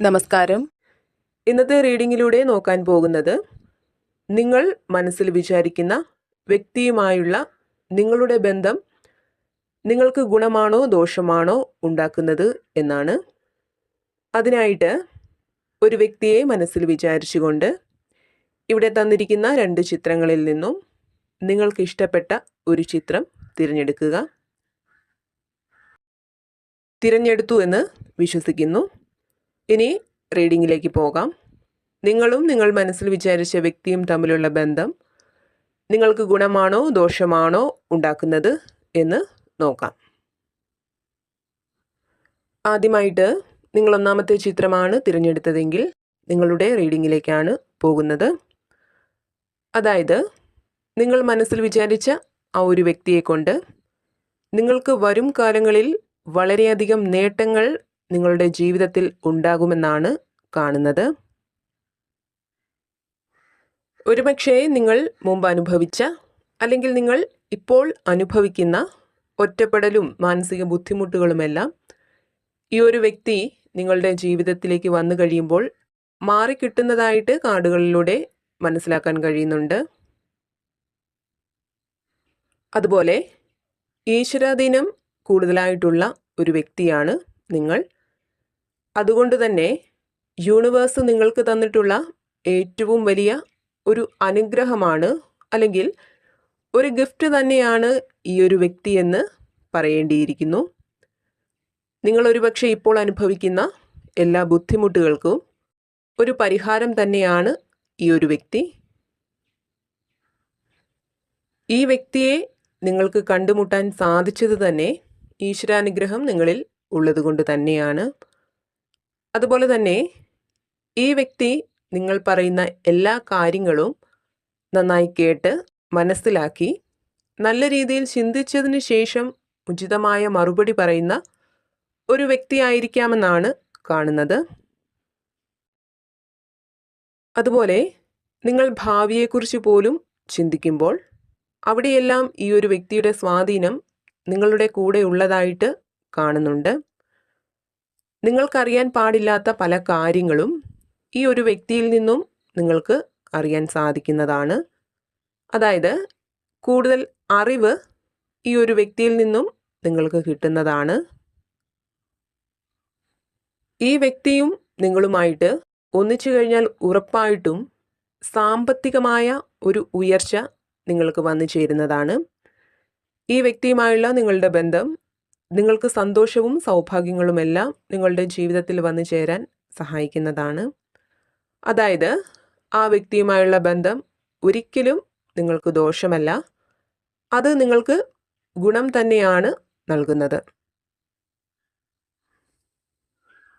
നമസ്കാരം. ഇന്നത്തെ റീഡിങ്ങിലൂടെ നോക്കാൻ പോകുന്നത് നിങ്ങൾ മനസ്സിൽ വിചാരിക്കുന്ന വ്യക്തിയുമായുള്ള നിങ്ങളുടെ ബന്ധം നിങ്ങൾക്ക് ഗുണമാണോ ദോഷമാണോ ഉണ്ടാക്കുന്നത് എന്നാണ്. അതിനായിട്ട് ഒരു വ്യക്തിയെ മനസ്സിൽ വിചാരിച്ചുകൊണ്ട് ഇവിടെ തന്നിരിക്കുന്ന രണ്ട് ചിത്രങ്ങളിൽ നിന്നും നിങ്ങൾക്ക് ഇഷ്ടപ്പെട്ട ഒരു ചിത്രം തിരഞ്ഞെടുക്കുക. തിരഞ്ഞെടുത്തു എന്ന് വിശ്വസിക്കുന്നു. ഇനി റീഡിങ്ങിലേക്ക് പോകാം. നിങ്ങളും നിങ്ങൾ മനസ്സിൽ വിചാരിച്ച വ്യക്തിയും തമ്മിലുള്ള ബന്ധം നിങ്ങൾക്ക് ഗുണമാണോ ദോഷമാണോ ഉണ്ടാക്കുന്നത് എന്ന് നോക്കാം. ആദ്യമായിട്ട് നിങ്ങൾ ഒന്നാമത്തെ ചിത്രമാണ് തിരഞ്ഞെടുത്തതെങ്കിൽ നിങ്ങളുടെ റീഡിങ്ങിലേക്കാണ് പോകുന്നത്. അതായത് നിങ്ങൾ മനസ്സിൽ വിചാരിച്ച ആ ഒരു വ്യക്തിയെ കൊണ്ട് നിങ്ങൾക്ക് വരും കാലങ്ങളിൽ വളരെയധികം നേട്ടങ്ങൾ നിങ്ങളുടെ ജീവിതത്തിൽ ഉണ്ടാകുമെന്നാണ് കാണുന്നത്. ഒരുപക്ഷേ നിങ്ങൾ മുമ്പ് അനുഭവിച്ച അല്ലെങ്കിൽ നിങ്ങൾ ഇപ്പോൾ അനുഭവിക്കുന്ന ഒറ്റപ്പെടലും മാനസിക ബുദ്ധിമുട്ടുകളുമെല്ലാം ഈ ഒരു വ്യക്തി നിങ്ങളുടെ ജീവിതത്തിലേക്ക് വന്നു കഴിയുമ്പോൾ മാറിക്കിട്ടുന്നതായിട്ട് കാർഡുകളിലൂടെ മനസ്സിലാക്കാൻ കഴിയുന്നുണ്ട്. അതുപോലെ ഈശ്വരാധീനം കൂടുതലായിട്ടുള്ള ഒരു വ്യക്തിയാണ് നിങ്ങൾ. അതുകൊണ്ട് തന്നെ യൂണിവേഴ്സ് നിങ്ങൾക്ക് തന്നിട്ടുള്ള ഏറ്റവും വലിയ ഒരു അനുഗ്രഹമാണ് അല്ലെങ്കിൽ ഒരു ഗിഫ്റ്റ് തന്നെയാണ് ഈ ഒരു വ്യക്തി എന്ന് പറയേണ്ടിയിരിക്കുന്നു. നിങ്ങളൊരു പക്ഷേ ഇപ്പോൾ അനുഭവിക്കുന്ന എല്ലാ ബുദ്ധിമുട്ടുകൾക്കും ഒരു പരിഹാരം തന്നെയാണ് ഈ ഒരു വ്യക്തി. ഈ വ്യക്തിയെ നിങ്ങൾക്ക് കണ്ടുമുട്ടാൻ സാധിച്ചത് തന്നെ ഈശ്വരാനുഗ്രഹം നിങ്ങളിൽ ഉള്ളതുകൊണ്ട് തന്നെയാണ്. അതുപോലെ തന്നെ ഈ വ്യക്തി നിങ്ങൾ പറയുന്ന എല്ലാ കാര്യങ്ങളും നന്നായി കേട്ട് മനസ്സിലാക്കി നല്ല രീതിയിൽ ചിന്തിച്ചതിന് ശേഷം ഉചിതമായ മറുപടി പറയുന്ന ഒരു വ്യക്തിയായിരിക്കാമെന്നാണ് കാണുന്നത്. അതുപോലെ നിങ്ങൾ ഭാവിയെക്കുറിച്ച് പോലും ചിന്തിക്കുമ്പോൾ അവിടെയെല്ലാം ഈ ഒരു വ്യക്തിയുടെ സ്വാധീനം നിങ്ങളുടെ കൂടെ ഉള്ളതായിട്ട് കാണുന്നുണ്ട്. നിങ്ങൾക്കറിയാൻ പാടില്ലാത്ത പല കാര്യങ്ങളും ഈ ഒരു വ്യക്തിയിൽ നിന്നും നിങ്ങൾക്ക് അറിയാൻ സാധിക്കുന്നതാണ്. അതായത് കൂടുതൽ അറിവ് ഈ ഒരു വ്യക്തിയിൽ നിന്നും നിങ്ങൾക്ക് കിട്ടുന്നതാണ്. ഈ വ്യക്തിയും നിങ്ങളുമായിട്ട് ഒന്നിച്ചു കഴിഞ്ഞാൽ ഉറപ്പായിട്ടും സാമ്പത്തികമായ ഒരു ഉയർച്ച നിങ്ങൾക്ക് വന്നു ചേരുന്നതാണ്. ഈ വ്യക്തിയുമായുള്ള നിങ്ങളുടെ ബന്ധം നിങ്ങൾക്ക് സന്തോഷവും സൗഭാഗ്യങ്ങളുമെല്ലാം നിങ്ങളുടെ ജീവിതത്തിൽ വന്നു ചേരാൻ സഹായിക്കുന്നതാണ്. അതായത് ആ വ്യക്തിയുമായുള്ള ബന്ധം ഒരിക്കലും നിങ്ങൾക്ക് ദോഷമല്ല. അത് നിങ്ങൾക്ക് ഗുണം തന്നെയാണ് നൽകുന്നത്.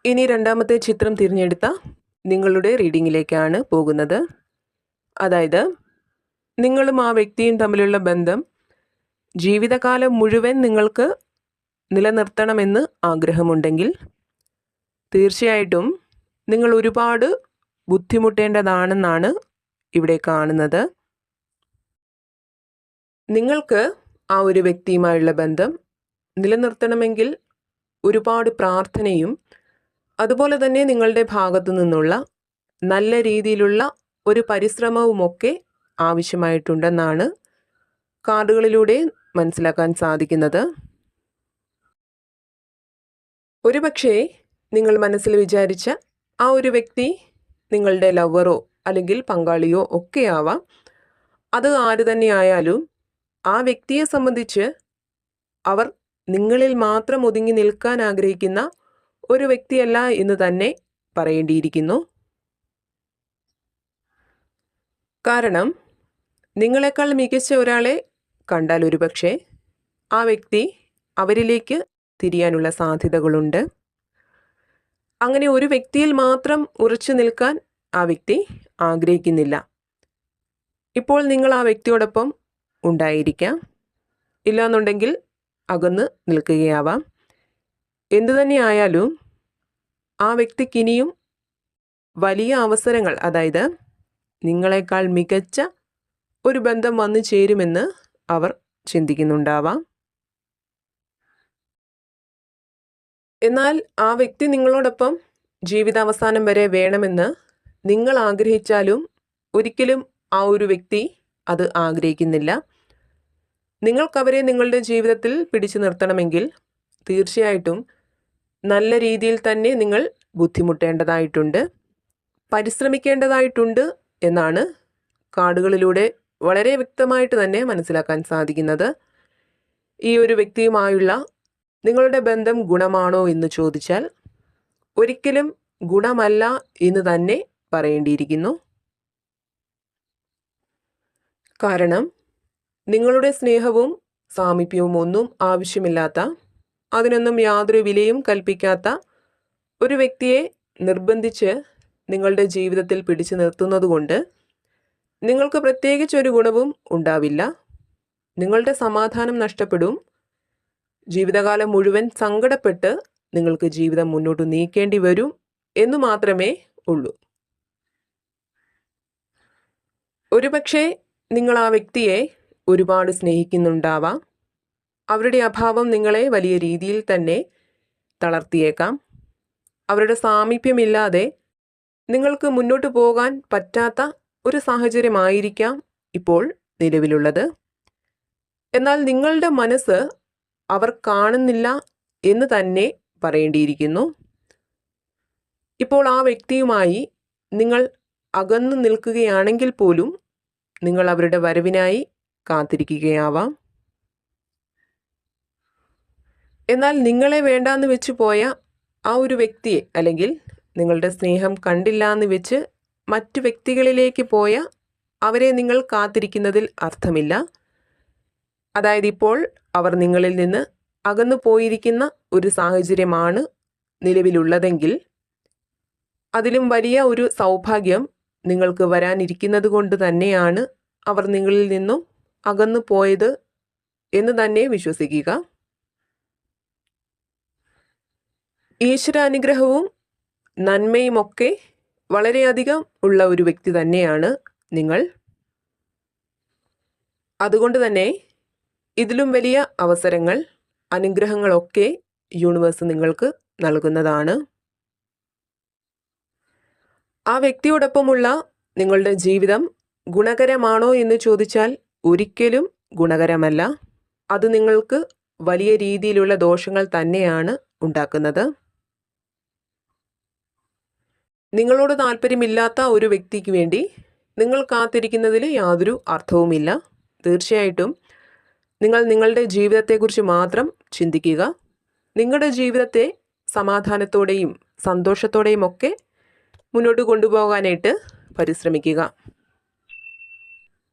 ഇനി രണ്ടാമത്തെ ചിത്രം തിരഞ്ഞെടുത്ത നിങ്ങളുടെ റീഡിങ്ങിലേക്കാണ് പോകുന്നത്. അതായത് നിങ്ങളും ആ വ്യക്തിയും തമ്മിലുള്ള ബന്ധം ജീവിതകാലം മുഴുവൻ നിങ്ങൾക്ക് നിലനിർത്തണമെന്ന് ആഗ്രഹമുണ്ടെങ്കിൽ തീർച്ചയായിട്ടും നിങ്ങൾ ഒരുപാട് ബുദ്ധിമുട്ടേണ്ടതാണെന്നാണ് ഇവിടെ കാണുന്നത്. നിങ്ങൾക്ക് ആ ഒരു വ്യക്തിയുമായുള്ള ബന്ധം നിലനിർത്തണമെങ്കിൽ ഒരുപാട് പ്രാർത്ഥനയും അതുപോലെ തന്നെ നിങ്ങളുടെ ഭാഗത്തു നിന്നുള്ള നല്ല രീതിയിലുള്ള ഒരു പരിശ്രമവുമൊക്കെ ആവശ്യമായിട്ടുണ്ടെന്നാണ് കാർഡുകളിലൂടെ മനസ്സിലാക്കാൻ സാധിക്കുന്നത്. ഒരുപക്ഷേ നിങ്ങൾ മനസ്സിൽ വിചാരിച്ച ആ ഒരു വ്യക്തി നിങ്ങളുടെ ലവറോ അല്ലെങ്കിൽ പങ്കാളിയോ ഒക്കെ ആവാം. അത് ആര് തന്നെയായാലും ആ വ്യക്തിയെ സംബന്ധിച്ച് അവർ നിങ്ങളിൽ മാത്രം ഒതുങ്ങി നിൽക്കാൻ ആഗ്രഹിക്കുന്ന ഒരു വ്യക്തിയല്ല എന്ന് തന്നെ പറയേണ്ടിയിരിക്കുന്നു. കാരണം നിങ്ങളെക്കാൾ മികച്ച ഒരാളെ കണ്ടാൽ ഒരുപക്ഷെ ആ വ്യക്തി അവരിലേക്ക് തിരിയാനുള്ള സാധ്യതകളുണ്ട്. അങ്ങനെ ഒരു വ്യക്തിയിൽ മാത്രം ഉറച്ചു നിൽക്കാൻ ആ വ്യക്തി ആഗ്രഹിക്കുന്നില്ല. ഇപ്പോൾ നിങ്ങൾ ആ വ്യക്തിയോടൊപ്പം ഉണ്ടായിരിക്കാം. ഇല്ലാന്നുണ്ടെങ്കിൽ അകന്ന് നിൽക്കുകയാവാം. എന്തു തന്നെയായാലും ആ വ്യക്തിക്കിനിയും വലിയ അവസരങ്ങൾ അതായത് നിങ്ങളെക്കാൾ മികച്ച ഒരു ബന്ധം വന്നു ചേരുമെന്ന് അവർ ചിന്തിക്കുന്നുണ്ടാവാം. എന്നാൽ ആ വ്യക്തി നിങ്ങളോടൊപ്പം ജീവിതാവസാനം വരെ വേണമെന്ന് നിങ്ങൾ ആഗ്രഹിച്ചാലും ഒരിക്കലും ആ ഒരു വ്യക്തി അത് ആഗ്രഹിക്കുന്നില്ല. നിങ്ങൾക്കവരെ നിങ്ങളുടെ ജീവിതത്തിൽ പിടിച്ചു നിർത്തണമെങ്കിൽ തീർച്ചയായിട്ടും നല്ല രീതിയിൽ തന്നെ നിങ്ങൾ ബുദ്ധിമുട്ടേണ്ടതായിട്ടുണ്ട്. പരിശ്രമിക്കേണ്ടതായിട്ടുണ്ട് എന്നാണ് കാർഡുകളിലൂടെ വളരെ വ്യക്തമായിട്ട് തന്നെ മനസ്സിലാക്കാൻ സാധിക്കുന്നത്. ഈ ഒരു വ്യക്തിയുമായുള്ള നിങ്ങളുടെ ബന്ധം ഗുണമാണോ എന്ന് ചോദിച്ചാൽ ഒരിക്കലും ഗുണമല്ല എന്ന് തന്നെ പറയേണ്ടിയിരിക്കുന്നു. കാരണം നിങ്ങളുടെ സ്നേഹവും സാമീപ്യവും ഒന്നും ആവശ്യമില്ലാത്ത അതിനൊന്നും യാതൊരു വിലയും കൽപ്പിക്കാത്ത ഒരു വ്യക്തിയെ നിർബന്ധിച്ച് നിങ്ങളുടെ ജീവിതത്തിൽ പിടിച്ചു നിർത്തുന്നതുകൊണ്ട് നിങ്ങൾക്ക് പ്രത്യേകിച്ച് ഒരു ഗുണവും ഉണ്ടാവില്ല. നിങ്ങളുടെ സമാധാനം നഷ്ടപ്പെടും. ജീവിതകാലം മുഴുവൻ സങ്കടപ്പെട്ട് നിങ്ങൾക്ക് ജീവിതം മുന്നോട്ട് നീക്കേണ്ടി വരും എന്നു മാത്രമേ ഉള്ളൂ. ഒരുപക്ഷെ നിങ്ങൾ ആ വ്യക്തിയെ ഒരുപാട് സ്നേഹിക്കുന്നുണ്ടാവാം. അവരുടെ അഭാവം നിങ്ങളെ വലിയ രീതിയിൽ തന്നെ തളർത്തിയേക്കാം. അവരുടെ സാമീപ്യമില്ലാതെ നിങ്ങൾക്ക് മുന്നോട്ട് പോകാൻ പറ്റാത്ത ഒരു സാഹചര്യമായിരിക്കാം ഇപ്പോൾ നിലവിലുള്ളത്. എന്നാൽ നിങ്ങളുടെ മനസ്സ് അവർ കാണുന്നില്ല എന്ന് തന്നെ പറയേണ്ടിയിരിക്കുന്നു. ഇപ്പോൾ ആ വ്യക്തിയുമായി നിങ്ങൾ അകന്നു നിൽക്കുകയാണെങ്കിൽ പോലും നിങ്ങൾ അവരുടെ വരവിനായി കാത്തിരിക്കുകയാവാം. എന്നാൽ നിങ്ങളെ വേണ്ടാന്ന് വെച്ച് പോയ ആ ഒരു വ്യക്തിയെ അല്ലെങ്കിൽ നിങ്ങളുടെ സ്നേഹം കണ്ടില്ല എന്ന് വെച്ച് മറ്റു വ്യക്തികളിലേക്ക് പോയ അവരെ നിങ്ങൾ കാത്തിരിക്കുന്നതിൽ അർത്ഥമില്ല. അതായത് ഇപ്പോൾ അവർ നിങ്ങളിൽ നിന്ന് അകന്നു പോയിരിക്കുന്ന ഒരു സാഹചര്യമാണ് നിലവിലുള്ളതെങ്കിൽ അതിലും വലിയ ഒരു സൗഭാഗ്യം നിങ്ങൾക്ക് വരാനിരിക്കുന്നത് കൊണ്ട് തന്നെയാണ് അവർ നിങ്ങളിൽ നിന്നും അകന്നു പോയത് എന്ന് തന്നെ വിശ്വസിക്കുക. ഈശ്വരാനുഗ്രഹവും നന്മയുമൊക്കെ വളരെയധികം ഉള്ള ഒരു വ്യക്തി തന്നെയാണ് നിങ്ങൾ. അതുകൊണ്ട് തന്നെ ഇതിലും വലിയ അവസരങ്ങൾ അനുഗ്രഹങ്ങളൊക്കെ യൂണിവേഴ്സ് നിങ്ങൾക്ക് നൽകുന്നതാണ്. ആ വ്യക്തിയോടൊപ്പമുള്ള നിങ്ങളുടെ ജീവിതം ഗുണകരമാണോ എന്ന് ചോദിച്ചാൽ ഒരിക്കലും ഗുണകരമല്ല. അത് നിങ്ങൾക്ക് വലിയ രീതിയിലുള്ള ദോഷങ്ങൾ തന്നെയാണ് ഉണ്ടാക്കുന്നത്. നിങ്ങളോട് താല്പര്യമില്ലാത്ത ഒരു വ്യക്തിക്ക് വേണ്ടി നിങ്ങൾ കാത്തിരിക്കുന്നതിൽ യാതൊരു അർത്ഥവുമില്ല. തീർച്ചയായിട്ടും നിങ്ങൾ നിങ്ങളുടെ ജീവിതത്തെക്കുറിച്ച് മാത്രം ചിന്തിക്കുക. നിങ്ങളുടെ ജീവിതത്തെ സമാധാനത്തോടെയും സന്തോഷത്തോടെയും ഒക്കെ മുന്നോട്ട് കൊണ്ടുപോകാനായിട്ട് പരിശ്രമിക്കുക.